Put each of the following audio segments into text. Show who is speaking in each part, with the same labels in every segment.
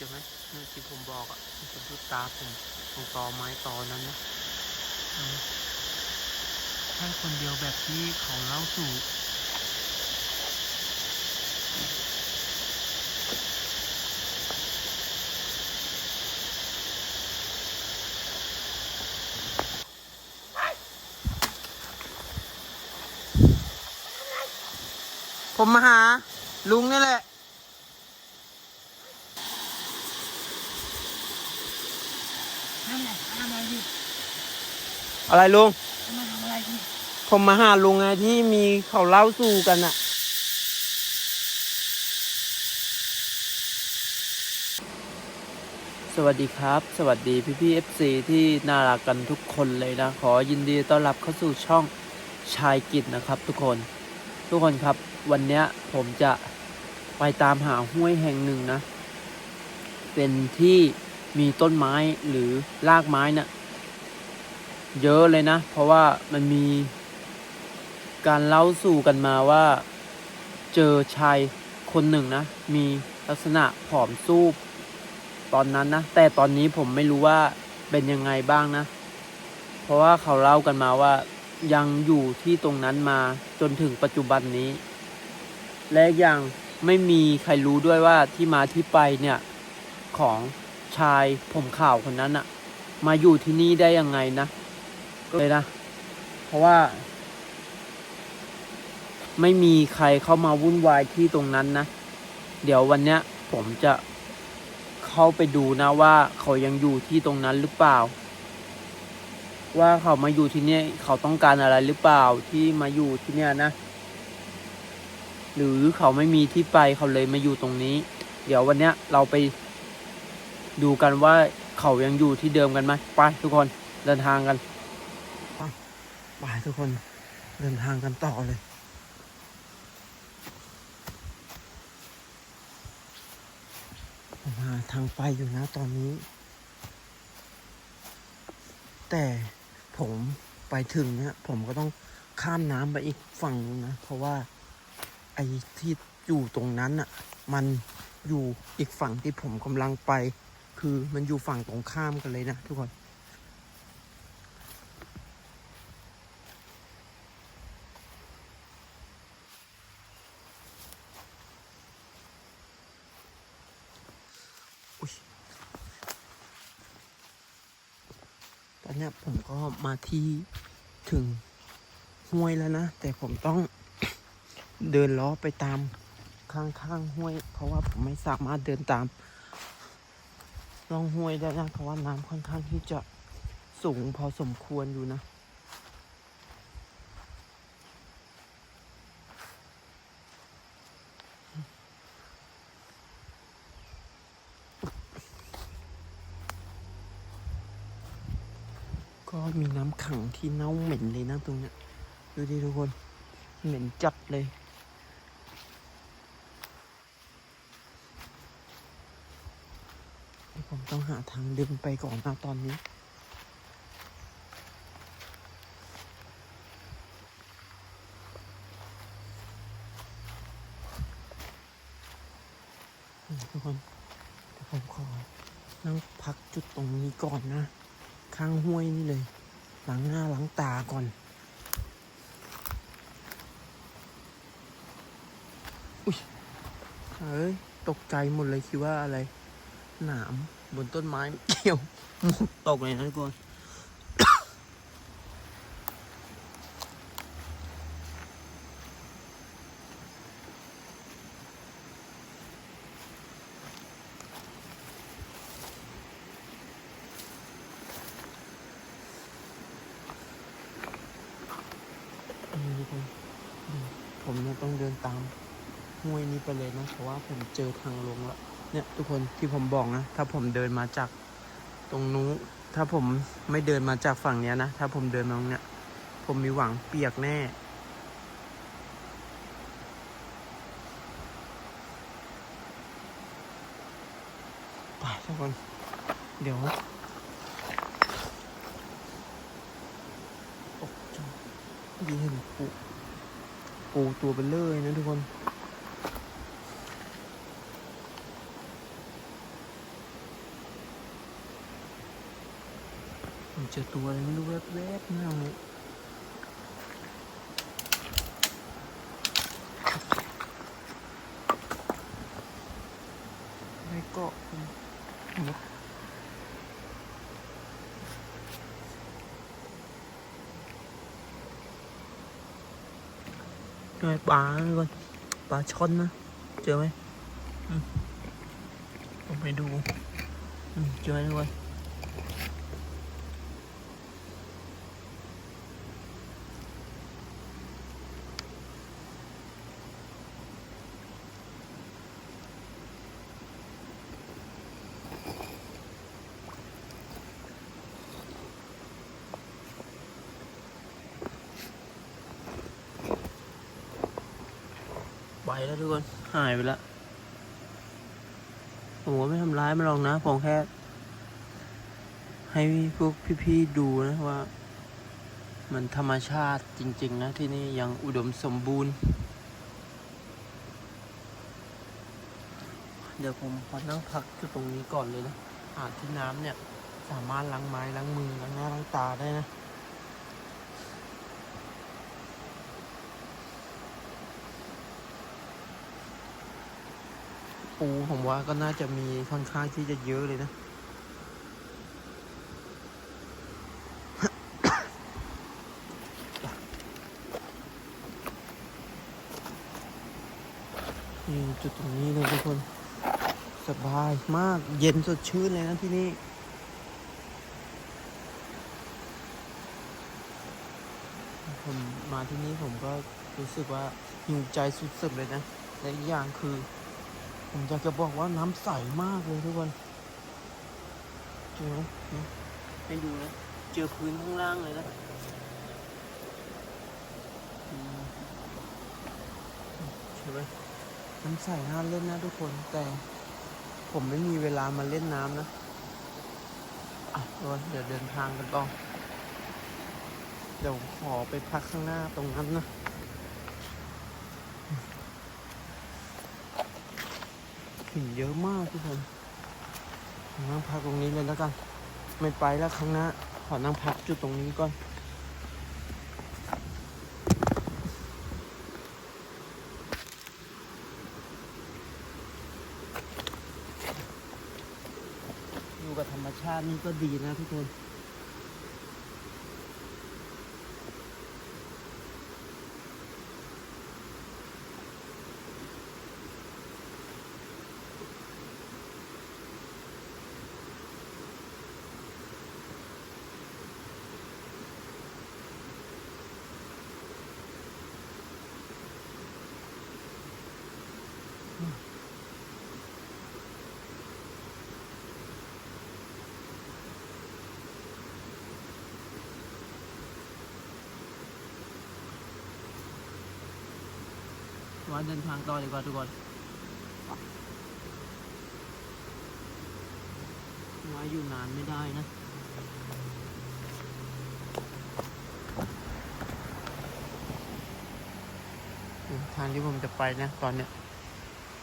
Speaker 1: ใช่ไหมเนี่ยที่ผมบอกอะที่ผมดูตาผมตรงตอไม้ตอนั้นนะอืมใช่คนเดียวแบบที่เขาเล่าสู่ผมมาหาลุงนี่แหละ
Speaker 2: ทำอะไรทำอะไรดิ
Speaker 1: อะไรลุง
Speaker 2: มาทำอะไรดิ
Speaker 1: ผมมาหาลุงไงที่มีเขาเล่าสู่กันอะสวัสดีครับ สวัสดีพี่พี่เอฟซีที่น่ารักกันทุกคนเลยนะ ขอยินดีต้อนรับเข้าสู่ช่องชายกิจนะครับทุกคน ทุกคนครับ วันเนี้ยผมจะไปตามหาห้วยแห่งหนึ่งนะ เป็นที่มีต้นไม้หรือรากไม้น่ะ เยอะเลยนะ เพราะว่ามันมีการเล่าสู่กันมาว่าเจอชายคนหนึ่งนะ มีลักษณะผอมซูบตอนนั้นนะ แต่ตอนนี้ผมไม่รู้ว่าเป็นยังไงบ้างนะ เพราะว่าเขาเล่ากันมาว่ายังอยู่ที่ตรงนั้นมาจนถึงปัจจุบันนี้ และย่างไม่มีใครรู้ด้วยว่าที่มาที่ไปเนี่ยของชายผมขาวคนนั้นอะมาอยู่ที่นี่ได้ยังไงนะ เลยนะ เพราะว่า ไม่มีใครเข้ามาวุ่นวายที่ตรงนั้นนะ เดี๋ยววันเนี้ย ผมจะเข้าไปดูนะว่าเขายังอยู่ที่ตรงนั้นหรือเปล่า ว่าเขามาอยู่ที่เนี่ยเขาต้องการอะไรหรือเปล่าที่มาอยู่ที่เนี่ยนะ หรือเขาไม่มีที่ไปเขาเลยมาอยู่ตรงนี้ เดี๋ยววันเนี้ยเราไปดูกันว่าเขายังอยู่ที่เดิมกันไหมไปทุกคนเดินทางกัน ไปทุกคนเดินทางกันต่อเลย มาทางไปอยู่นะตอนนี้ แต่ผมไปถึงเนี่ยผมก็ต้องข้ามน้ำไปอีกฝั่งนึงนะ เพราะว่าไอ้ที่อยู่ตรงนั้นอะ มันอยู่อีกฝั่งที่ผมกำลังไป คือมันอยู่ฝั่งตรงข้ามกันเลยนะทุกคน ตอนเนี้ยผมก็มา ที่ถึงห้วยแล้วนะ แต่ผมต้องเดินล้อไปตามข้างๆห้วย เพราะว่าผมไม่สามารถเดินตามล่องห้วยได้นะเพราะว่าน้ำค่อนข้างที่จะสูงพอสมควรอยู่นะ ก็ มีน้ำขังที่เน่าเหม็นเลยนะตรงเนี้ยดูดิทุกคน เหม็นจัดเลยผมต้องหาทางเดินไปก่อนนะตอนนี้ทุกคนผมขอนั่งพักจุดตรงนี้ก่อนนะ ข้างห้วยนี่เลย ล้างหน้าล้างตาก่อน อุ้ยเฮ้ย ตกใจหมดเลยคิดว่าอะไร หนามบนต้นไม้เกี่ยว ตกเลยนะทุกคน นี่ทุกคนผมเนี่ยต้องเดินตามห้วยนี้ไปเลยนะเพราะว่าผมเจอทางลงแล้วเนี่ยทุกคนที่ผมบอกนะ ถ้าผมเดินมาจากตรงนู้นถ้าผมไม่เดินมาจากฝั่งเนี้ยนะถ้าผมเดินมาตรงเนี้ยผมมีหวังเปียกแน่ไปทุกคนเดี๋ยว ยิงห็นปูปูตัวไปเลยนะทุกคนเจอตัวอะไรไม่รู้แวบๆ เจอปลาเลยปลาช่อนนะ เจอไหมอืมผมไปดูอืมเจอเลยก่อน แล้วทุกคน หายไปแล้วผมก็ไม่ทำร้ายมันหรอกนะ ผมแค่ ให้พวกพี่ๆดูนะว่า มันธรรมชาติจริง ๆ นะ ที่นี่ยังอุดมสมบูรณ์ เดี๋ยวผมขอนั่งพักจุดตรงนี้ก่อนเลยนะอาบที่น้ำเนี่ย สามารถล้างไม้ล้างมือล้างหน้าล้างตาได้นะ ปูผมว่าก็น่าจะมีค่อนข้างที่จะเยอะเลยนะ นี่จุดตรงนี้เลยทุกคน สบายมากเย็นสดชื่นเลยนะที่นี่ผมมาที่นี่ผมก็รู้สึกว่าหิวใจสุดๆเลยนะ และอีกอย่างคือ ผมอยากจะบอกว่าน้ำใสมากเลยทุกคนเจอไหมนี่ให้ดูนะ เจอพื้นข้างล่างเลยนะอืมใช่ไหมน้ำใสน่าเล่นนะทุกคน แต่ผมไม่มีเวลามาเล่นน้ำนะ อะทุกคนเดี๋ยวเดินทางกันต่อ เดี๋ยวขอไปพักข้างหน้าตรงนั้นนะ หินเยอะมากทุกคนนั่งพักตรงนี้เลยแล้วกัน ไม่ไปแล้วครั้งหน้าขอนั่งพักจุดตรงนี้ก่อนอยู่กับธรรมชาตินี่ก็ดีนะทุกคน ว่าเดินทางต่อดีกว่าทุกคนว่าอยู่นานไม่ได้นะทางที่ผมจะไปนะตอนเนี้ย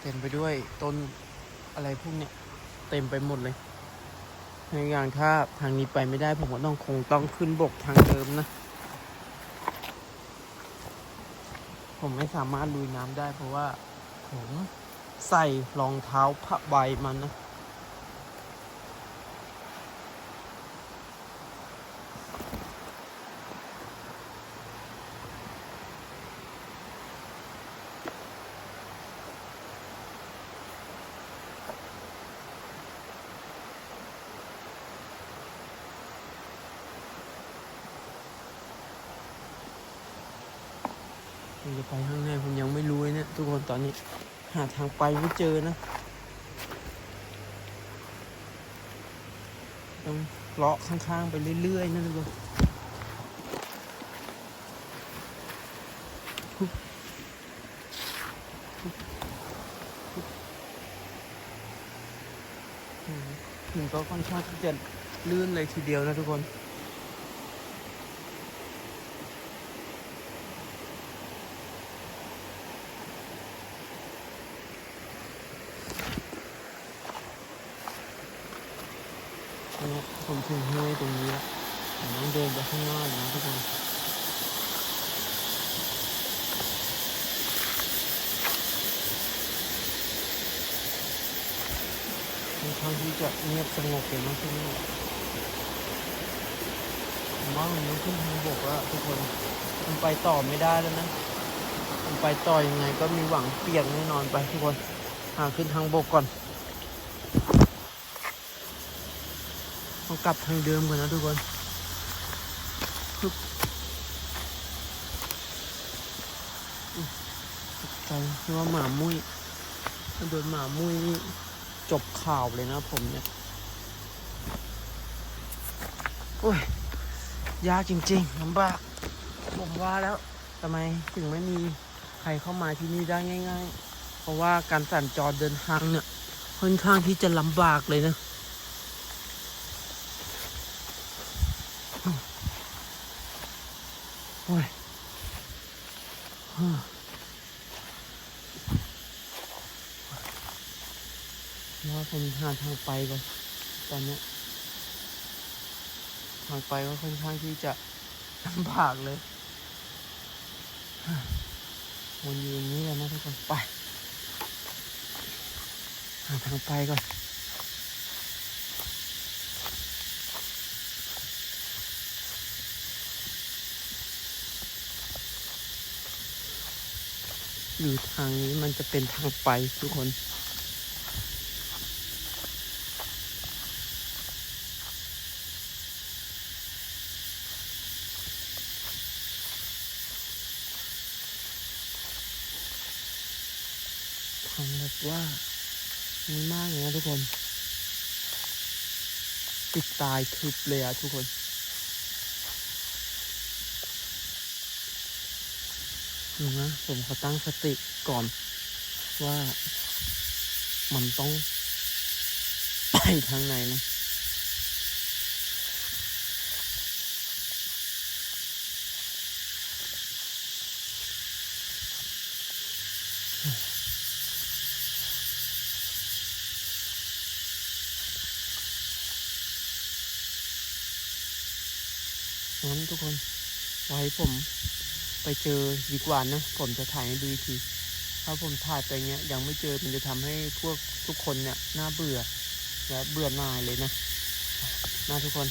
Speaker 1: เต็มไปด้วยต้นอะไรพวกเนี้ยเต็มไปหมดเลยในอย่างถ้าทางนี้ไปไม่ได้ผมก็ต้องคงต้องขึ้นบกทางเดิมนะ ผมไม่สามารถลุยน้ำได้เพราะว่าผมใส่รองเท้าผ้าใบมันนะ ผมจะไปข้างในผมยังไม่รู้เลยเนะทุกคนต อนนี้ หาทางไปไม่เจอนะต้องเลาะข้างๆ ไปเรื่อย ๆนะทุกคนฮึบฮึบฮึบอืมถึงก็ค่อนข้างที่จะลื่นเลยทีเดียวนะทุกคน อันนี้ผมถึงห้วยตรงนี้แล้ว ผมต้อง เดินไปข้างหน้าอยู่นะทุกคนค่อนข้างที่จะเงียบสงบเลยนะที่นี่มว่ามันต้ขึ้นทางบกแล้วทุกคนมันไปต่อไม่ได้แล้วนะมันไปต่อยังไงก็มีหวังเปียกแน่นอนไปทุกคนหาขึ้นทางบกก่อนต้องกลับทางเดิมก่อนนะทุกคนปึ๊บอุ๊ย ตกใจคิดว่าหมามุ้ยถ้าโดนหมามุ้ยนี่จบข่าวเลยนะผมเนี่ยโอ้ยยากจริงๆลำบากผมว่าแล้วทำไมถึงไม่มีใครเข้ามาที่นี่ได้ง่าย ๆ เพราะว่าการสัญจรเดินทางเนี่ยค่อนข้างที่จะลำบากเลยนะ โอ้ยฮ่าว่าทางไปก่อนตอนเนี้ยทางไปก็ค่อนข้างที่จะลำบากเลยวนอยู่อย่างนี้เลยนะทุกคนไปหาทางไปก่อนหรือทางนี้มันจะเป็นทางไปทุกคน ทางแบบว่ามีมากเลยนะทุก คนติดตายทึบเลยอะทุกคน ดูนะ ผมขอตั้งสติก่อน ว่ามันต้อง ไปทางไหนนะ งั้นทุกคน ไว้ผมไปเจอดีกว่านะ ผมจะถ่ายให้ดูอีกที ถ้าผมถ่ายไปเงี้ยยังไม่เจอมันจะทำให้พวกทุกคนเนี่ยน่าเบื่อและเบื่อหน่ายเลยนะนะทุกคน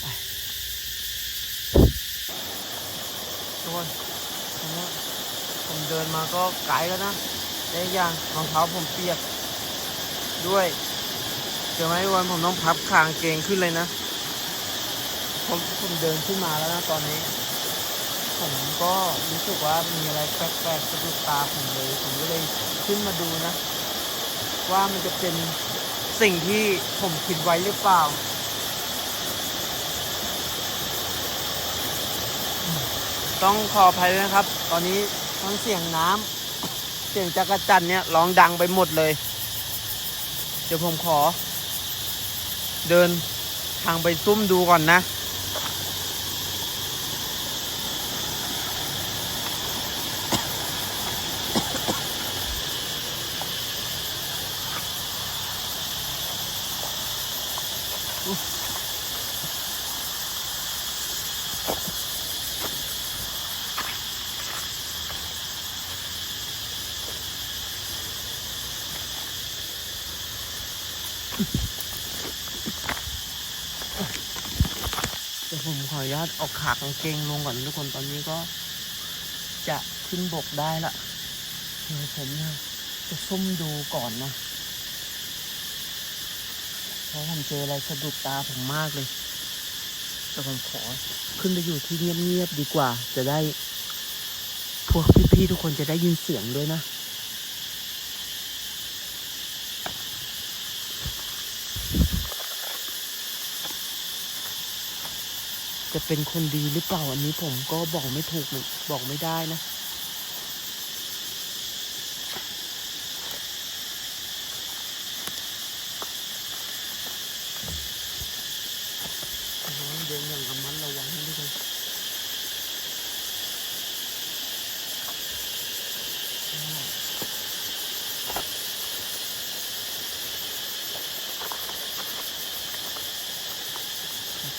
Speaker 1: ไปทุกคนตอนเนี้ผมเดินมาก็ไกลแล้วนะได้วอย่างรองเท้าผมเปียกด้วยเจอไหมวันผมต้องพับคางเกงขึ้นเลยนะ ผมผมเดินขึ้นมาแล้วนะตอนนี้ ผมก็รู้สึกว่ามีอะไรแปลกๆสะดุดตาผมเลย ผมก็เลยขึ้นมาดูนะ ว่ามันจะเป็นสิ่งที่ผมคิดไว้หรือเปล่า ต้องขออภัยด้วยนะครับ ตอนนี้ทั้งเสียงน้ำเสียงจักรจันเนี่ยร้องดังไปหมดเลย เดี๋ยวผมขอ เดินทางไปซุ่มดูก่อนนะ ผมขออนุญาตเอาขากางเกงลงก่อนทุกคนตอนนี้ก็ จะขึ้นบกได้ละเดี๋ยวผมเนี่ยจะซุ่มดูก่อนนะเพราะผมเจออะไรสะดุดตาผมมากเลย แต่ผมขอขึ้นไปอยู่ที่เงียบๆดีกว่า จะได้ พวกพี่ๆทุกคนจะได้ยินเสียงด้วยนะ จะเป็นคนดีหรือเปล่าอันนี้ผมก็บอกไม่ถูกบอกไม่ได้นะ เดินอย่างระมัดระวังนะทุกคน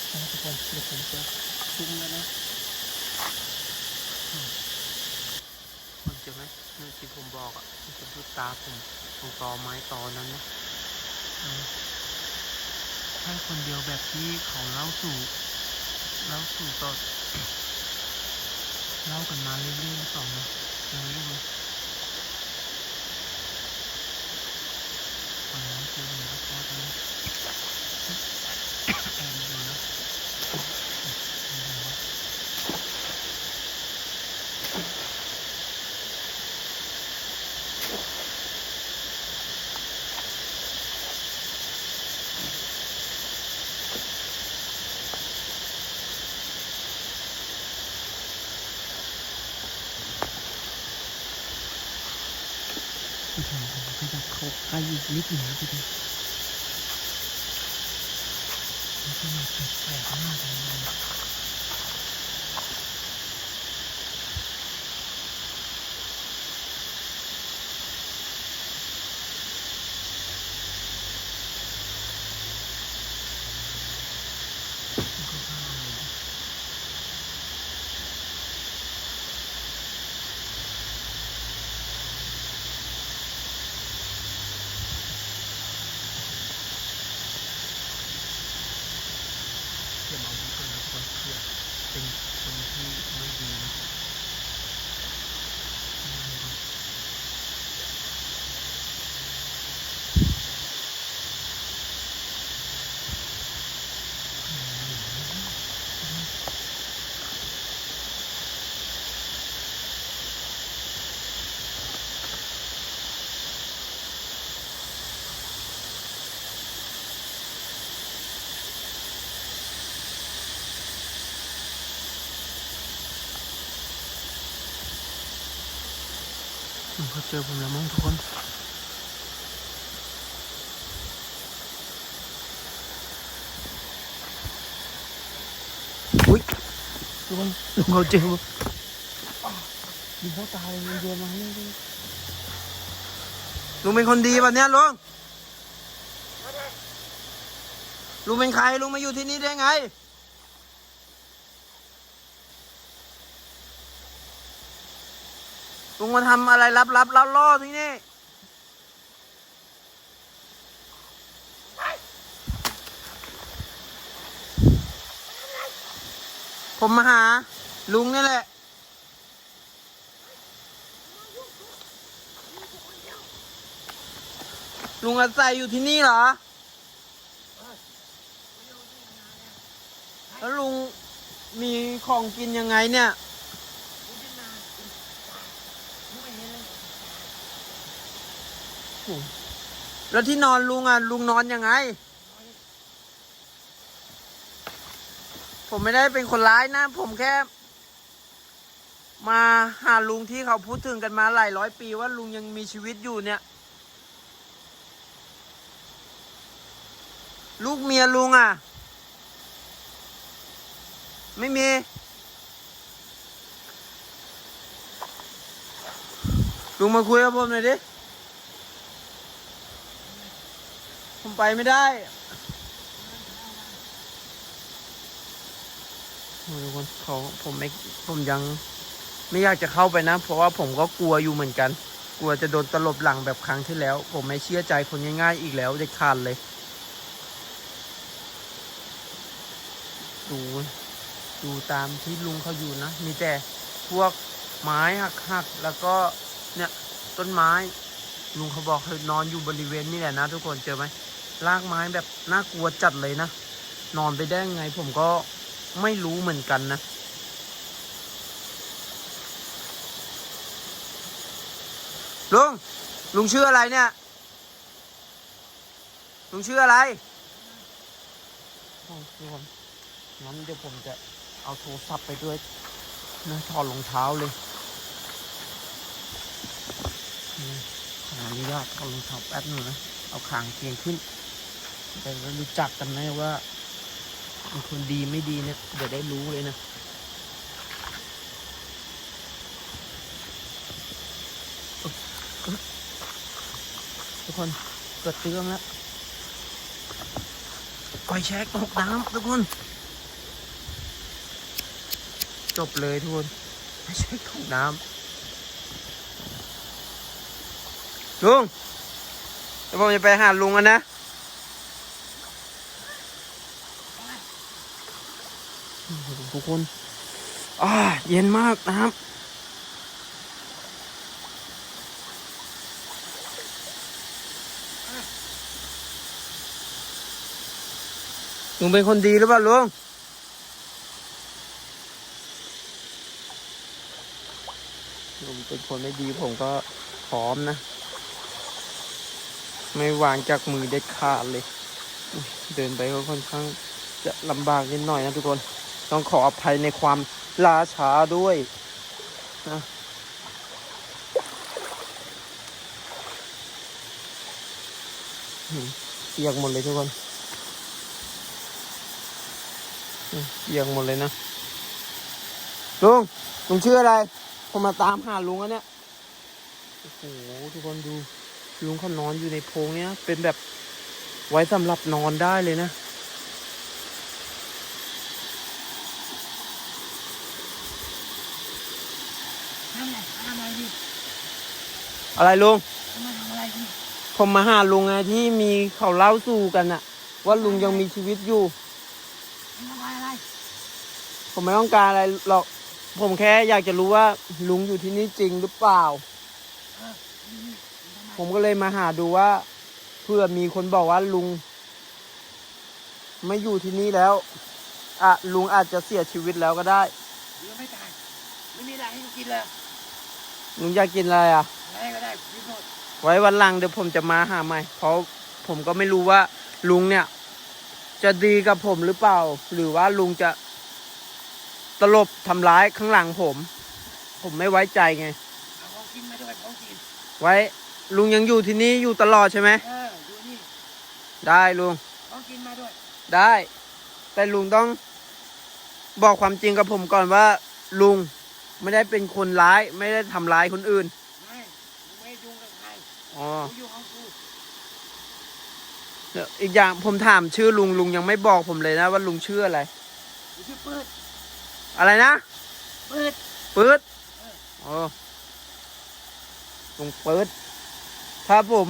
Speaker 1: ใช่ ทุกคนเดี๋ยวผมจะซูมแล้วนะอืมมันเจอไหมนี่ที่ผมบอกอะมันจะดูตาผมตรงต อไม้ตอนั้นนะอืมใช่คนเดียวแบบที่เขาเล่าสู่เล่าสู่ต่อเล่ากันมาเรื่อยๆต่อเปล่านะยังไม่รู้เลยฟังแล้วเจอหมือนกับว่าตอนนี้แอบอยู่นะไม่รู้ว่าพี่ชายผมขยับเข้ ลึกอีกนิดหนึ่นะพี่ชายมันจะมีแปลกมากเลยนะามาพูดกันนะคนเพื่อเป็นคนที่ไม่ดีนะมัน เขาเจอผมแล้วมั้งทุกคนอุ้ยทุกคนลุงเขาเจอผมยิงเขาตายเลยมันโยนมาให้เลยลุงเป็นคนดีป่ะเนี่ยลุงลุงเป็นใครลุงมาอยู่ที่นี่ได้ไง ลุงมาทำอะไรลับลับล่อล่อๆที่นี่ผมมาหา ลุงนี่แหละ ลุงอาศัยอยู่ที่นี่เหรอ แล้วลุงมีของกินยังไงเนี่ย แล้วที่นอนลุงอะลุงนอนยังไง ผมไม่ได้เป็นคนร้ายนะ ผมแค่ มาหาลุงที่เขาพูดถึงกันมาหลายร้อยปีว่าลุงยังมีชีวิตอยู่เนี่ย ลูกเมียลุงอะ ไม่มีลุงมาคุยกับผมหน่อยดิ ผมไปไม่ได้ทุกคนเขาผมไม่ผมยัง ไม่อยากจะเข้าไปนะ เพราะว่าผมก็กลัวอยู่เหมือนกัน กลัวจะโดนตลบหลังแบบครั้งที่แล้ว ผมไม่เชื่อใจคนง่ายๆอีกแล้วเด็ดขาดเลยดูดูตามที่ลุงเขาอยู่นะ มีแต่พวกไม้หักๆแล้วก็เนี่ยต้นไม้ ลุงเขาบอกเขานอนอยู่บริเวณนี่แหละนะทุกคนเจอไหม ลากไม้แบบน่ากลัวจัดเลยนะ นอนไปได้ไงผมก็ไม่รู้เหมือนกันนะ ลุง ลุงชื่ออะไรเนี่ย ลุงชื่ออะไรโอ้ทุกคนงั้นเดี๋ยวผมจะเอาโทรศัพท์ไปด้วยนะถอดรองเท้าเลยขออนุญาตเอารองเท้าแป๊บหนึงนะ เอาขางเคียงขึ้น แต่เรารู้จักกันไหมว่าเป็นคนดีไม่ดีเนี่ยเดี๋ยวได้รู้เลยนะทุกคนเกิดเตืองแล้วก่อยแชกตกน้ำทุกคน จบเลยทุกคนไม่ใช่ของน้ำลุงเดี๋ยวผมจะไปหาลุงกันนะ ทุก คนอ่าเย็นมากนะครับ ลุงเป็นคนดีหรือเปล่าลุงลุงเป็นคนไม่ดีผมก็พร้อมนะ ไม่วางจากมือเด็ดขาดเลย เดินไปก็ค่อนข้างจะลำบากนิดหน่อยนะทุกคน ต้องขออภัยในความลาช้าด้วยนะเปียกหมดเลยทุกคนเปียกหมดเลยนะ ลุง ลุงชื่ออะไร ผมมาตามหาลุงอันเนี้ยโอ้โหทุกคนดู ลุงเขานอนอยู่ในโพงเนี้ย เป็นแบบไว้สำหรับนอนได้เลยนะ
Speaker 2: ทำอะไรทำอะไรอยู่
Speaker 1: อะไรลุง
Speaker 2: จะมาทำอะไรอยู่
Speaker 1: ผมมาหาลุงไงที่มีเขาเล่าสู่กันอะว่าลุงยังมีชีวิตอยู่
Speaker 2: ทำอะไรอะไร
Speaker 1: ผมไม่ต้องการอะไรหรอก ผมแค่อยากจะรู้ว่า ลุงอยู่ที่นี่จริงหรือเปล่า
Speaker 2: เออนี่นี่ทำไม
Speaker 1: ผมก็เลยมาหาดูว่า เพื่อมีคนบอกว่าลุง ไม่อยู่ที่นี่แล้วอะลุงอาจจะเสียชีวิตแล้วก็ได้
Speaker 2: เดี๋ยวไม่ตายไม่มีอะไรให้กูกินเลย
Speaker 1: ลุงอยากกินอะไรอะ
Speaker 2: อะไรก็ได้กินหมด
Speaker 1: ไว้วันหลังเดี๋ยวผมจะมาหาใหม่ เพราะผมก็ไม่รู้ว่าลุงเนี่ย จะดีกับผมหรือเปล่า หรือว่าลุงจะตลบทำร้ายข้างหลังผม ผมไม่ไว้ใจไง
Speaker 2: เอาของกินมาด้วยของกิน
Speaker 1: ไว้ลุงยังอยู่ที่นี่อยู่ตลอดใช่ไหม
Speaker 2: เออดูนี่
Speaker 1: ได้ลุง
Speaker 2: ของกินมาด้วย
Speaker 1: ได้ แต่ลุงต้องบอกความจริงกับผมก่อนว่า ลุง ไม่ได้เป็นคนร้ายไม่ได้ทำร้ายคนอื่น
Speaker 2: ไม่กูไม่ยุ่งกับใคร
Speaker 1: อ๋อ
Speaker 2: กูอยู่ของกู
Speaker 1: เดี๋ยวอีกอย่างผมถามชื่อลุงลุงยังไม่บอกผมเลยนะว่าลุงชื่ออะไร
Speaker 2: กูชื่อปืด
Speaker 1: อะไรนะ
Speaker 2: ปืด
Speaker 1: ปื๊ดอ๋อลุงปื๊ดถ้าผม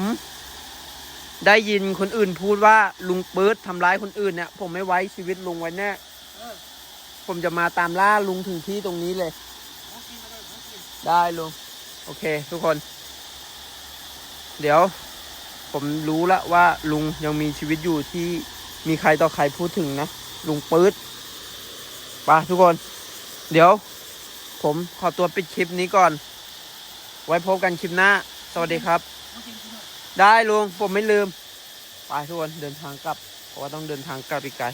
Speaker 1: ได้ยินคนอื่นพูดว่าลุงปื๊ดทำร้ายคนอื่นเนี่ย ผมไม่ไว้ชีวิตลุงไว้แน่
Speaker 2: เออ
Speaker 1: ผมจะมาตามล่าลุงถึงที่ตรงนี้เลย ได้ลุงโอเค ทุกคน เดี๋ยว ผมรู้ล้วว่าลุงยังมีชีวิตอยู่ที่มีใครต่อใครพูดถึงนะ ลุงปื๊ดไปทุกคน เดี๋ยว ผมขอตัวปิดคลิปนี้ก่อน ไว้พบกันคลิปหน้า สวัสดีครับ ได้ลุงผมไม่ลืม ไปทุกคนเดินทางกลับ เพราะว่าต้องเดินทางกลับอีกไกล